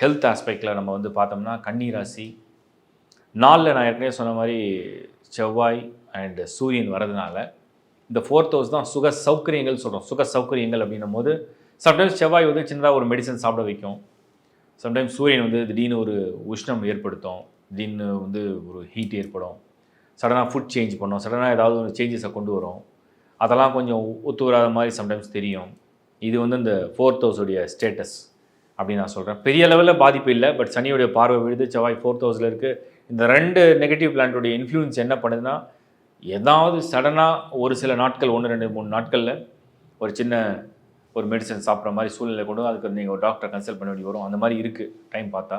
Health ஆஸ்பெக்டில் நம்ம வந்து பார்த்தோம்னா கன்னி ராசி. நாளில் நான் ஏற்கனவே சொன்ன மாதிரி செவ்வாய் அண்டு சூரியன் வரதுனால இந்த ஃபோர்த் ஹவுஸ் தான் சுக சௌகரியங்கள் சொல்கிறோம் சுக சௌகரியங்கள் அப்படின்னும் போது சம்டைம்ஸ் செவ்வாய் வந்து சின்னதாக ஒரு மெடிசன் சாப்பிட வைக்கும். சம்டைம்ஸ் சூரியன் வந்து திடீர்னு ஒரு உஷ்ணம் ஏற்படுத்தும். திடீர்னு வந்து ஒரு ஹீட் ஏற்படும். சடனாக ஃபுட் சேஞ்ச் பண்ணும். சடனாக ஏதாவது ஒரு சேஞ்சஸை கொண்டு வரும். அதெல்லாம் கொஞ்சம் ஒத்து வராத மாதிரி சம்டைம்ஸ் தெரியும். இது வந்து இந்த ஃபோர்த் ஹவுஸுடைய ஸ்டேட்டஸ் அப்படின்னு நான் சொல்கிறேன் பெரிய லெவலில் பாதிப்பு இல்லை. பட் சனியுடைய பார்வை விழுது செவ்வாய் ஃபோர்த் ஹவுஸில் இருக்குது இந்த ரெண்டு நெகட்டிவ் பிளான்ட்டுடைய இன்ஃப்ளூயன்ஸ் என்ன பண்ணுதுன்னா ஏதாவது சடனாக ஒரு சில நாட்கள் ஒன்று ரெண்டு மூணு நாட்களில் ஒரு சின்ன ஒரு மெடிசன் சாப்பிட்ற மாதிரி சூழ்நிலை கொண்டு அதுக்கு நீங்கள் ஒரு டாக்டரை கன்சல்ட் பண்ண வேண்டி வரும். அந்த மாதிரி இருக்குது டைம் பார்த்தா.